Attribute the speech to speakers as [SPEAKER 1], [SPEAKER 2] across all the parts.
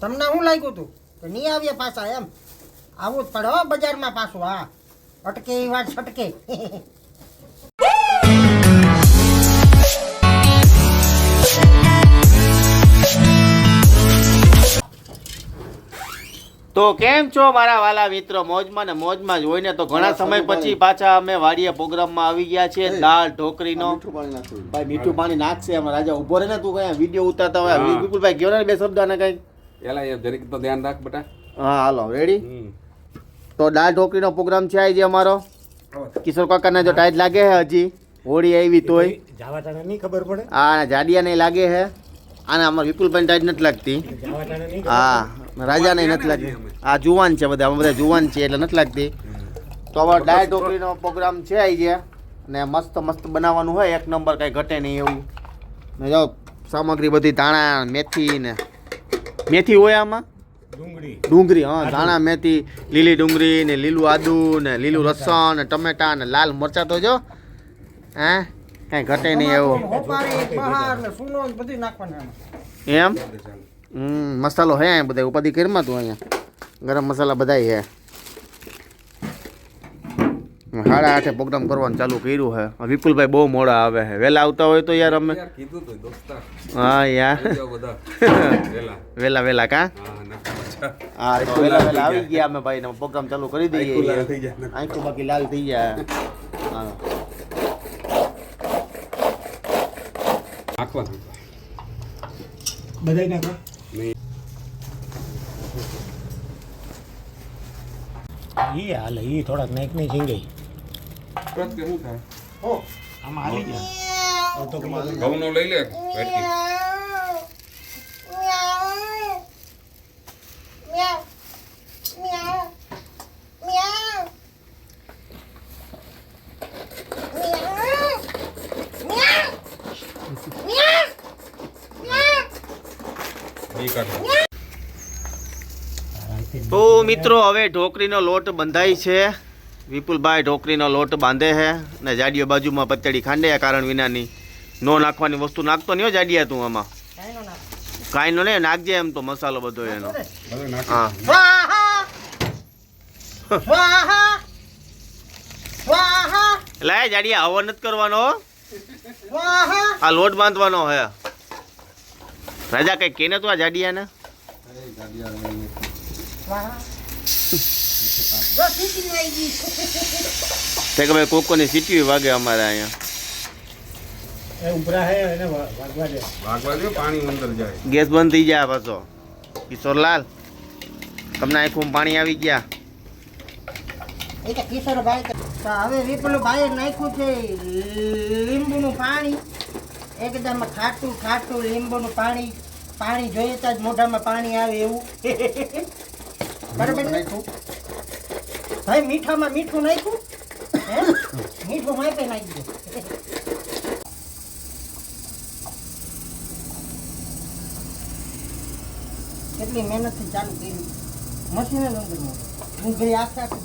[SPEAKER 1] તમને શું લાગ્યું હતું કે નહીં આવીએ પાછા એમ? આવું જ પડે હો બજારમાં પાછું હા. અટકે એ વાત છટકે.
[SPEAKER 2] તો કેમ છો મારા વાલા મિત્રો? મોજમાં ને મોજમાં જ હોય ને તો ઘણા સમય પછી પાછા અમે વાડીએ પ્રોગ્રામમાં આવી ગયા છીએ. દાળ ઢોકરીનો
[SPEAKER 3] મીઠું પાણી નાખવું
[SPEAKER 2] ભાઈ મીઠું પાણી નાખશે એમાં. રાજા ઊભો રહે ને તું કઈ વીડિયો ઉતારતા હોય. વિપુલભાઈ ગયો ને બે શબ્દ ને કઈ
[SPEAKER 4] એલા એ જરીક તો ધ્યાન રાખ બેટા.
[SPEAKER 2] હા હાલો રેડી તો દાળ ઢોકળીનો પ્રોગ્રામ છે આજે અમારો? કિશોર કાકાને જો ટાઈટ લાગે છે હજી? હોળી આવી તોય.
[SPEAKER 1] જાવાટાને નહીં ખબર પડે.
[SPEAKER 2] હા જાડિયા નહીં લાગે છે આને અમારે વિપુલભાઈ ટાઈટ નથી લાગતી. હા રાજા નહીં નથી લાગતી. આ જુવાન છે બધા અમે બધા જુવાન છે એટલે નથી લાગતી. તો અમારો દાળ ઢોકળીનો પ્રોગ્રામ છે આવી ગયા ને મસ્ત મસ્ત બનાવવાનું હોય. એક નંબર કાંઈ ઘટે નહીં એવું. ને જો સામગ્રી બધી ધાણા મેથી ને મેથી હોય આમાં?
[SPEAKER 1] ડુંગળી.
[SPEAKER 2] ડુંગળી હા ધાણા મેથી લીલી ડુંગળી ને લીલું આદુ ને લીલું લસણ ને ટમેટા ને લાલ મરચા તો જો હે? કાંઈ ઘટે નહીં એવું.
[SPEAKER 1] હોપારી બહાર ને સૂનો ને બધું નાખવાનું એમાં.
[SPEAKER 2] મસાલો હે અહીંયા બધા. ઉપાધિ કરીમાં તું અહીંયા? ગરમ મસાલા બધા હે. સાડા આઠે પ્રોગ્રામ કરવાનું ચાલુ કર્યું હે વિપુલભાઈ બહુ મોડા આવે છે. વહેલા આવતા હોય તો યાર અમે
[SPEAKER 4] યાર કીધું તું દોસ્તા.
[SPEAKER 2] હા યાર.
[SPEAKER 4] વેલા
[SPEAKER 2] વહેલા. વહેલા કા?
[SPEAKER 4] હા
[SPEAKER 2] તો વહેલા વહેલા આવી ગયા. અમે ભાઈ પ્રોગ્રામ ચાલુ કરી દઈએ
[SPEAKER 4] થઈ
[SPEAKER 2] આંખો બાકી લાલ થઈ જાય
[SPEAKER 1] બધા નાખો
[SPEAKER 4] નહીં
[SPEAKER 1] ઈ હાલે ઈ થોડાક નાઈક નહીં ઝીંગાઈ
[SPEAKER 4] તરત કે શું થાય?
[SPEAKER 1] હો આમાં હાલી ગયા. તો
[SPEAKER 4] ઘઉંનો લઈ લે વેટકી
[SPEAKER 2] તો મિત્રો હવે ઢોકરીનો લોટ બંધાય છે. વિપુલભાઈ ઢોકરીનો લોટ બાંધે છે ને જાડીઓ બાજુમાં પતળી ખાંડે કારણ વિનાની. નો નાખવાની વસ્તુ નાખતો નહીં જાડિયા તું આમાં.
[SPEAKER 1] કાંઈ નો
[SPEAKER 2] નો નહીં, નાખજે એમ તો મસાલો બધો એનો. હા. એટલે જાડિયા હવન નથી કરવાનો. આ લોટ બાંધવાનો હે રાજા કઈ કેને તું આ જાડિયાને? તે કે ભાઈ કોકોની સીટી વાગે અમારે અહીંયા.
[SPEAKER 1] એ ઉભરા હે એને વાગવા દે.
[SPEAKER 4] ભાગવા દે પાણી અંદર જાય.
[SPEAKER 2] ગેસ બંધ થઈ જાય પાછો. કિશોરલાલ તમને આંખોમાં પાણી આવી ગયા.
[SPEAKER 1] એ તો કિશોરભાઈ તો હવે નાખ્યું છે લીંબુનું પાણી. એકદમ ખાટું ખાટું લીંબુનું પાણી. પાણી જોઈએ તો જ મોઢામાં પાણી આવે એવું. બરાબર ને? ભાઈ મીઠામાં મીઠું નાખ્યું હે? મીઠું માપે નાખી દે. કેટલી મહેનતથી ચાલુ કર્યું. મશીને ડુંગળી ડુંગળી આખે આખી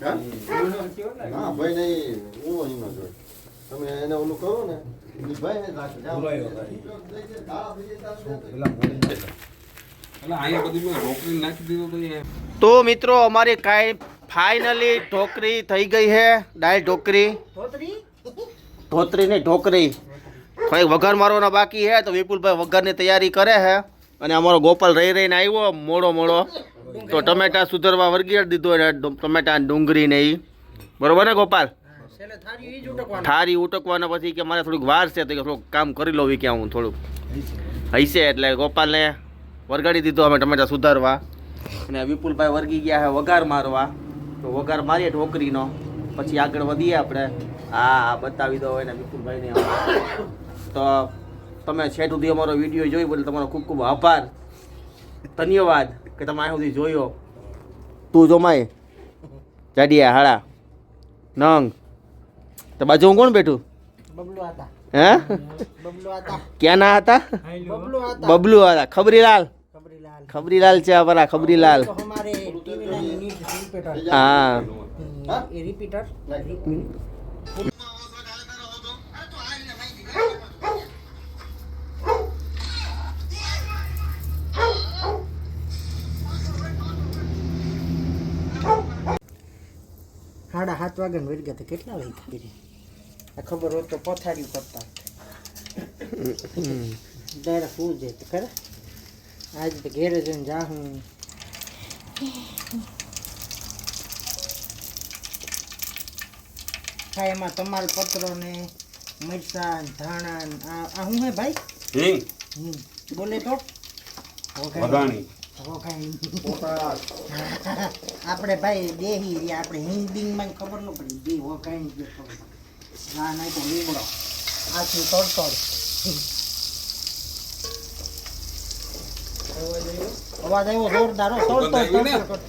[SPEAKER 3] ના ભાઈ નહીં હું એમાં જોઈ તમે એને ઓલું કરો ને ભાઈ. ને રાખી
[SPEAKER 4] તો
[SPEAKER 2] મિત્રો અમારી કાંઈ ફાઇનલી ઢોકરી થઈ ગઈ છે દાળ ઢોકરી
[SPEAKER 1] ધોતરી?
[SPEAKER 2] નહીં ઢોકરી થોડીક વઘાર મારવાનો બાકી છે તો વિપુલભાઈ વઘારની તૈયારી કરે છે અને અમારો ગોપાલ રહી રહીને આવ્યો મોડો મોડો. તો ટમેટા સુધરવા વર્ગીયાડ દીધો ડુ- ટમેટા ડુંગળી ને એ બરોબર ને ગોપાલ?
[SPEAKER 1] જ ઉટકવાનું.
[SPEAKER 2] પછી કે મારે થોડુંક વાર છે તો કે થોડુંક કામ કરી લઉં કે હું થોડુંક. હૈસે એટલે ગોપાલને વરગાડી દીધો અમે ટમેટા સુધારવા. અને વિપુલભાઈ વર્ગી ગયા છે વઘાર મારવા. તો વઘાર મારીએ ઢોકરીનો પછી આગળ વધીએ આપણે. હા હા બતાવી દો એને વિપુલભાઈને તો તમે છેટ સુધી અમારો વીડિયો જોઈ બોલે તમારો ખૂબ ખૂબ આભાર. ધન્યવાદ. કે તમે સુધી જોયો. તું જોમાય જાડિયા હાડા નંગ. તો બાજુ હું કોણ બેઠું?
[SPEAKER 1] બબલુ હતા
[SPEAKER 2] હે?
[SPEAKER 1] બબલુ હતા
[SPEAKER 2] ક્યાં ના હતા
[SPEAKER 1] બબલુ હતા
[SPEAKER 2] બબલુ હતા ખબરીલાલ. ખબરીલાલ. છે અમારા ખબરીલાલ હા.
[SPEAKER 1] રિપીટર સાડા સાત વાગે ને ગયા કેટલા વાગે આ ખબર હોત તો પથારી કરતા ડાયરેક્ટ ફૂલ જાય તો ખરે આજ તો ઘેરે જઈને જાહું. ખાય એમાં તમાલપત્રો ને મરચાં ધાણા આ હું શું હે ભાઈ? બોલે તો.
[SPEAKER 4] વઘાણી.
[SPEAKER 1] આપણે ભાઈ દેહી રહ્યા આપણે હિન્દીમાં ખબર ન પડી. બે વઘાણી જે ખબર ના નહીં તો લીમડો. આથી તડતડ અવાજ આવ્યો? જોરદાર તડતડ.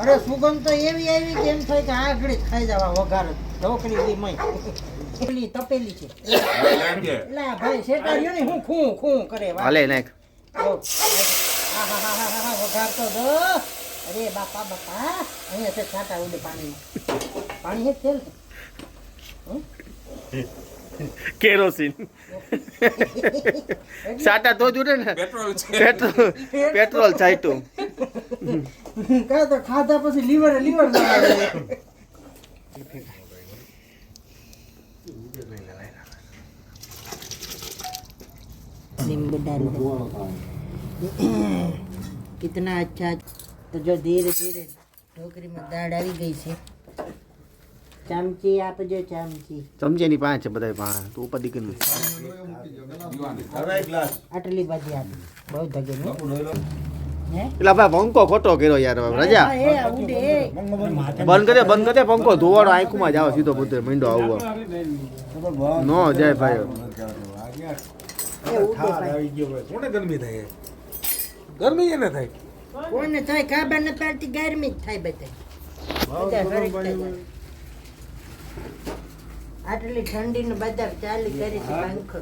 [SPEAKER 1] અરે સુગંધ તો એવી આવી કે એમ થાય કે આગળી જ ખાઈ જવા વઘાર. ઢોકળી દી મય. પેલી તપેલી છે.
[SPEAKER 4] લાગે
[SPEAKER 1] એટલે ભાઈ શેટાડ્યો ને હું ખૂ ખૂ કરે
[SPEAKER 2] હાલે નાખ.
[SPEAKER 1] વઘારતો તો અરે બાપા બાપા અહીંયા છે છાંટા ઉડે પાણીમાં. પાણી હે તેલ
[SPEAKER 2] કેરોસીન. સાટા તો જુડે ને.
[SPEAKER 4] પેટ્રોલ
[SPEAKER 2] પેટ્રોલ પેટ્રોલ છાંટું
[SPEAKER 1] કાં તો ખાધા પછી લીવર લીવર લીંબુ ડાલ कितना अच्छा तो जो धीरे धीरे ઢોકરીમાં દાળ આવી ગઈ છે ચમચી આપજો ચમચી
[SPEAKER 2] સમજે ની પાંચ છે બધા પાંચ તું ઉપર દીકરી
[SPEAKER 1] આટલી બાજી આપ બહુ ધગે ને હે
[SPEAKER 2] એટલે ભાઈ પંખો ખોટો કર્યો યાર હવે રજા
[SPEAKER 1] હા, એ આ ઉડે એ.
[SPEAKER 2] બંધ કરે બંધ કરે પંખો ધોવાડો આંખમાં જાવ સીધો પોતે મીંડો આવવો નો જાય ભાઈ
[SPEAKER 1] એ ઉડે ભાઈ.
[SPEAKER 5] કોને ગરમી થાય ગરમી એને થાય.
[SPEAKER 1] કોઈને થાય ખબર ન પડતી ગરમી જ થાય બધા. આટલી ઠંડી ને બધા ચાલી કરી છે પંખો.